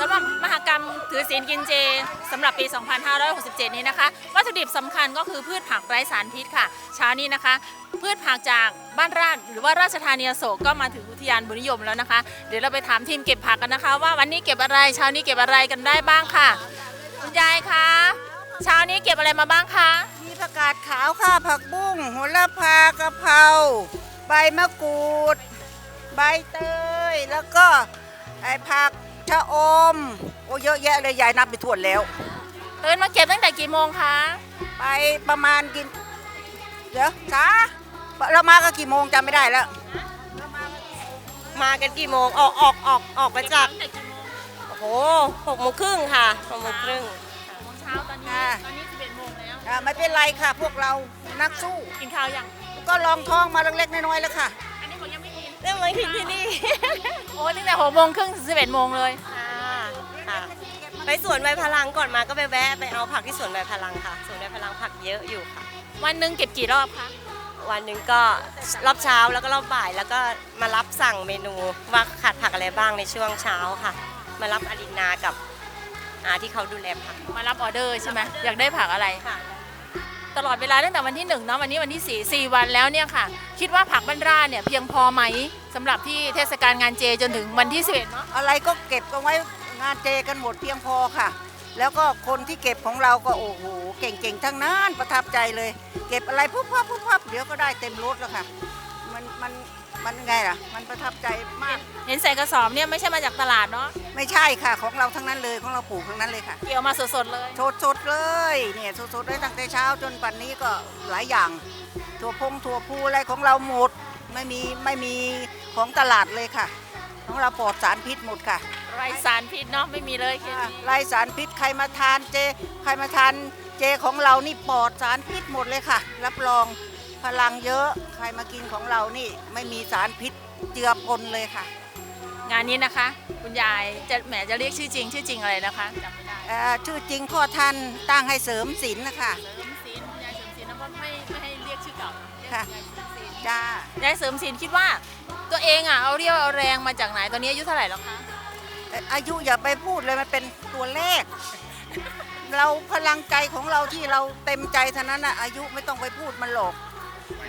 สำหรับมหกรรมถือศีลกินเจสำหรับปี 2567 นี้นะคะ วัตถุดิบสำคัญก็คือพืชผักไร้สารพิษค่ะ เช้านี้นะคะ พืชผักจากบ้านราชหรือว่าราชธานีอโศกก็มาถึงอุทยานบุญนิยมแล้วนะคะ เดี๋ยวเราไปถามทีมเก็บผักกันนะคะ ว่าวันนี้เก็บอะไรเช้านี้เก็บอะไรกันได้บ้างค่ะ คุณยายคะเช้านี้เก็บอะไรมาบ้างคะมีผักกาดขาวค่ะผักบุ้งโหระพากะเพราใบมะกรูด ใบเตยแล้วก็ไอ้ผัก ชะอม โอ้เยอะแยะเลยยายนับไปทั่วนแล้ว ตื่นมาเก็บตั้งแต่กี่โมงคะไปประมาณกินเดี๋ยวช้าเรามาก็กี่โมงจำไม่ได้แล้วมากันกี่โมงออกออกออกออกมาจากตั้งแต่กี่โมงโอ้โหหกโมงครึ่งค่ะหกโมงครึ่งโมงเช้าตอนนี้ค่ะตอนนี้11โมงแล้ว อ่าไม่เป็นไรค่ะ พวกเรานักสู้ กินข้าวยัง ก็ลองท้องมาเล็กๆน้อยๆแล้วค่ะ อันนี้ผมยังไม่กินเริ่มมาถึงที่นี่ โอ้ยตั้งแต่หกโมงครึ่งถึง11โมงเลยค่ะค่ะ ไปสวนใบพลังก่อนมาก็ไปแวะไปเอาผักที่สวนใบพลังค่ะ สวนใบพลังผักเยอะอยู่ค่ะ วันหนึ่งเก็บกี่รอบคะวันหนึ่งก็รอบเช้าแล้วก็รอบบ่ายแล้วก็มารับสั่งเมนูว่าขาดผักอะไรบ้างในช่วงเช้าค่ะ มารับอลินนากับอาที่เขาดูแลผักมารับออเดอร์ใช่ไหมอยากได้ผักอะไร ค่ะ ตลอดเวลาตั้งแต่วันที่หนึ่งเนาะวันนี้วันที่สี่สี่วันแล้วเนี่ยค่ะคิดว่าผักบ้านราเนี่ยเพียงพอไหมสำหรับที่เทศกาลงานเจจนถึงวันที่สิบเนาะอะไรก็เก็บกันไว้งานเจกันหมดเพียงพอค่ะ แล้วก็คนที่เก็บของเราก็โอ้โหเก่งๆทั้งนั้นประทับใจเลย เก็บอะไรปุ๊บพับปุ๊บพับเดี๋ยวก็ได้เต็มรถแล้วค่ะ มันมัน มันไงล่ะ มันประทับใจมาก เห็นใส่กระสอบเนี่ยไม่ใช่มาจากตลาดเนาะไม่ใช่ค่ะ ของเราทั้งนั้นเลยของเราปลูกทั้งนั้นเลยค่ะ เกี่ยวมาสดๆเลยสดสดๆเลยเนี่ยสดสดๆได้ตั้งแต่เช้าจนปัจนนี้ก็หลายอย่าง ถั่วพงถั่วพูอะไรของเราหมดไม่มีไม่มีของตลาดเลยค่ะ ของเราปลอดสารพิษหมดค่ะ ไรสารพิษเนาะไม่มีเลยเคมีไล่สารพิษใครมาทานเจ ใครมาทานเจของเรานี่ปลอดสารพิษหมดเลยค่ะ รับรอง พลังเยอะใครมากินของเรานี่ไม่มีสารพิษเจือปนเลยค่ะ งานนี้นะคะ คุณยายจะแหมจะเรียกชื่อจริง ชื่อจริงอะไรนะคะจำไม่ได้เอ่อชื่อจริงพ่อท่านตั้งให้เสริมศิลป์นะคะเสริมศิลป์คุณยายเสริมศิลป์นะเพราะไม่ไม่ให้เรียกชื่อเก่าเรียกค่ะยายเสริมศิลป์จ้ายายเสริมศิลป์คิดว่า ตัวเองอะเอาเรียวเอาแรงมาจากไหนตอนนี้อายุเท่าไหร่แล้วคะเอ่ออายุอย่าไปพูดเลยมันเป็นตัวเลข เราพลังใจของเราที่เราเต็มใจเท่านั้นนะอายุไม่ต้องไปพูดมันหรอก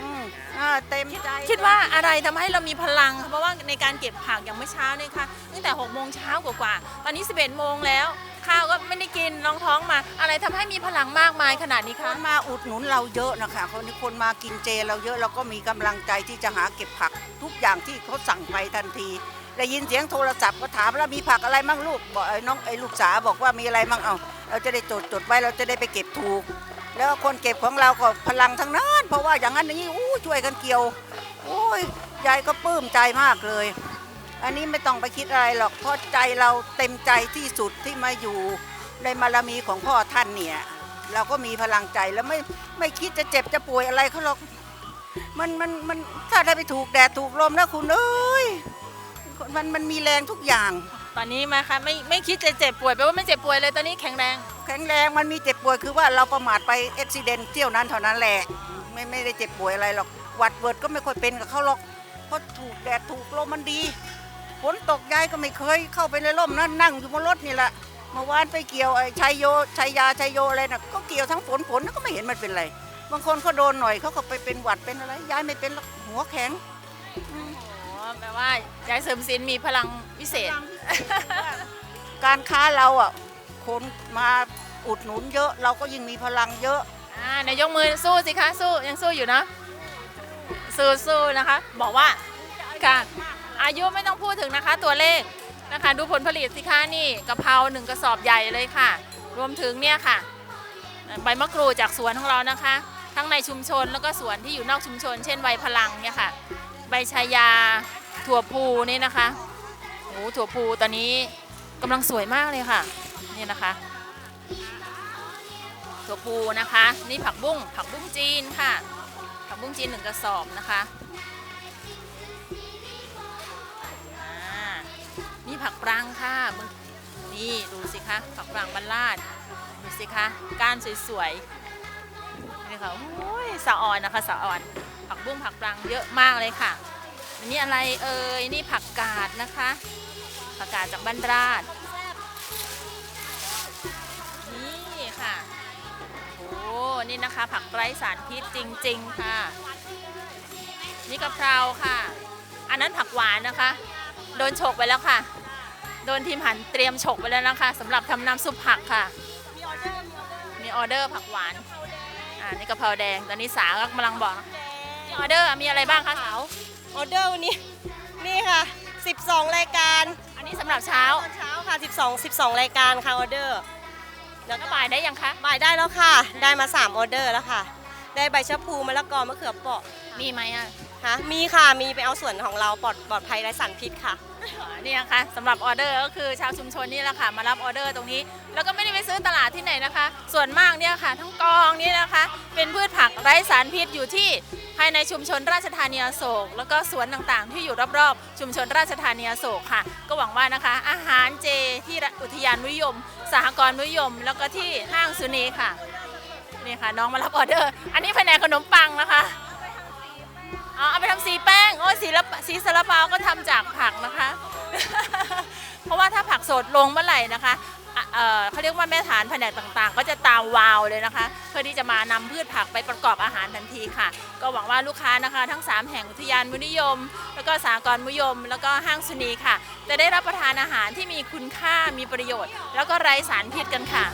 อืมอ่าเต็มใจคิดว่าอะไรทำให้เรามีพลังคะเพราะว่าในการเก็บผักอย่างเมื่อเช้าเนี่ยค่ะตั้งแต่6โมงเช้ากว่าๆตอนนี้ 11โมงแล้ว ข้าวก็ไม่ได้กินรองท้องมา อะไรทำให้มีพลังมากมายขนาดนี้คคะนมาอุดหนุนเราเยอะนะคะคนที่คนมากินเจเราเยอะเราก็มีกำลังใจที่จะหาเก็บผักทุกอย่างที่เขาสั่งไปทันทีได้ยินเสียงโทรศัพท์ก็ถามแล้วมีผักอะไรมั่งลูกบอกไอ้น้องไอ้ลูกสาวบอกว่ามีอะไรมั่งเอาเราจะได้จดจดไว้เราจะได้ไปเก็บถูก แล้วคนเก็บของเราก็พลังทั้งนั้น เพราะว่าอย่างนั้นอย่างนี้อู้ช่วยกันเกี่ยวโอ้ยยายก็ปลื้มใจมากเลย อันนี้ไม่ต้องไปคิดอะไรหรอกเพราะใจเราเต็มใจที่สุดที่มาอยู่ในบารมีของพ่อท่านเนี่ย เราก็มีพลังใจแล้วไม่ไม่คิดจะเจ็บจะป่วยอะไรเขาหรอกมันมันมันถ้าได้ไปถูกแดดถูกลมนะคุณเอ้ยมันมันมีแรงทุกอย่าง ตอนนี้มาคะไม่ไม่คิดจะเจ็บป่วยแปลว่าไม่เจ็บป่วยเลยตอนนี้แข็งแรง แข็งแรงมันมีเจ็บป่วยคือว่าเราประมาทไปอุบิเหตุเที่ยวนั้นเท่านั้นแหละไม่ไม่ได้เจ็บป่วยอะไรหรอกหวัดเวิร์ดก็ไม่ค่อยเป็นกับเขาหรอกเพราะถูกแดดถูกลมมันดีฝนตกยายก็ไม่เคยเข้าไปในร่มนะนั่งอยู่บนรถนี่แหละเมื่อวานไปเกี่ยวไอ้ชัยโยชัยยาชัยโยอะไรน่ะก็เกี่ยวทั้งฝนฝนก็ไม่เห็นมันเป็นไร บางคนเขาโดนหน่อยเขาก็ไปเป็นหวัดเป็นอะไรยายไม่เป็นหรอกหัวแข็ง แปลว่ายายเสริมศิลป์มีพลังวิเศษ การค้าเราอะคนมาอุดหนุนเยอะเราก็ยิ่งมีพลังเยอะอ่านายกมือสู้สิคะสู้ยังสู้อยู่นะ สู้สู้นะคะ บอกว่าค่ะอายุไม่ต้องพูดถึงนะคะ ตัวเลขนะคะ ดูผลผลิตสิคะนี่กะเพราหนึ่งกระสอบใหญ่เลยค่ะ รวมถึงเนี่ยค่ะใบมะกรูดจากสวนของเรานะคะ ทั้งในชุมชนแล้วก็สวนที่อยู่นอกชุมชน เช่นใบพลังเนี่ยค่ะ ใบชายาถั่วพูนี่นะคะโอ้ถั่วพูตอนนี้กำลังสวยมากเลยค่ะนี่นะคะ ถั่วปูนะคะ นี่ผักบุ้งผักบุ้งจีนค่ะ ผักบุ้งจีนหนึ่งกระสอบนะคะนี่ผักปรางค่ะนี่ดูสิคะผักปรางบรรลาดดูสิคะก้านสวยๆนี่ค่ะโอ้ยสะอ่อนนะคะสะอ่อน ผักบุ้งผักปรังเยอะมากเลยค่ะนี่อะไรเอ่ยนี่ผักกาดนะคะ ผักกาดจากบ้านราดนี่ค่ะโอ้นี่นะคะ ผักไร้สารพิษจริง ๆ ค่ะ นี่กะเพราค่ะ อันนั้นผักหวานนะคะ โดนฉกไปแล้วค่ะ โดนทีมหันเตรียมฉกไปแล้วนะคะสำหรับทำน้ำซุปผักค่ะ มีออเดอร์ผักหวาน อ่านี่กะเพราแดง ตอนนี้สาวกำลังบอก ออเดอร์มีอะไรบ้างคะสาว ออเดอร์วันนี้ นี่ค่ะ 12 รายการอันนี้สำหรับเช้าตอนเช้าค่ะ 12 12 รายการค่ะออเดอร์ แล้วก็บ่ายได้ยังคะ บ่ายได้แล้วค่ะ ได้มา 3 ออเดอร์แล้วค่ะ ได้ใบชะพูมะละกอมะเขือเปราะมีไหมอะ ฮะมีค่ะ มีไปเอาส่วนของเราปลอดปลอดภัยไร้สารพิษค่ะอ่านี่นะคะสำหรับออเดอร์ก็คือชาวชุมชนนี่แหละค่ะ มารับออเดอร์ตรงนี้ แล้วก็ไม่ได้ไปซื้อตลาดที่ไหนนะคะ ส่วนมากเนี่ยค่ะ ทั้งกองนี่นะคะ เป็นพืชผักไร้สารพิษอยู่ที่ภายในชุมชนราชธานีอโศก แล้วก็สวนต่างๆ ที่อยู่รอบๆ ชุมชนราชธานีอโศกค่ะ ก็หวังว่านะคะ อาหารเจที่อุทยานนุยม สหกรณ์นุยม แล้วก็ที่ห้างสุนีค่ะนี่ค่ะน้องมารับออเดอร์ อันนี้แผนกขนมปัง อ้ยสีละสีสลับเปาก็ทำจากผักนะคะ เพราะว่าถ้าผักสดลงเมื่อไหร่นะคะเเขาเรียกว่าแม่ฐานแผนกต่างๆ ก็จะตามวาวเลยนะคะ เพื่อที่จะมานำพืชผักไปประกอบอาหารทันทีค่ะ ก็หวังว่าลูกค้านะคะ ทั้ง 3 แห่งอุทยานมุนิยม แล้วก็สากรมุยม แล้วก็ห้างสุนีค่ะ จะได้รับประทานอาหารที่มีคุณค่ามีประโยชน์ แล้วก็ไร้สารพิษกันค่ะ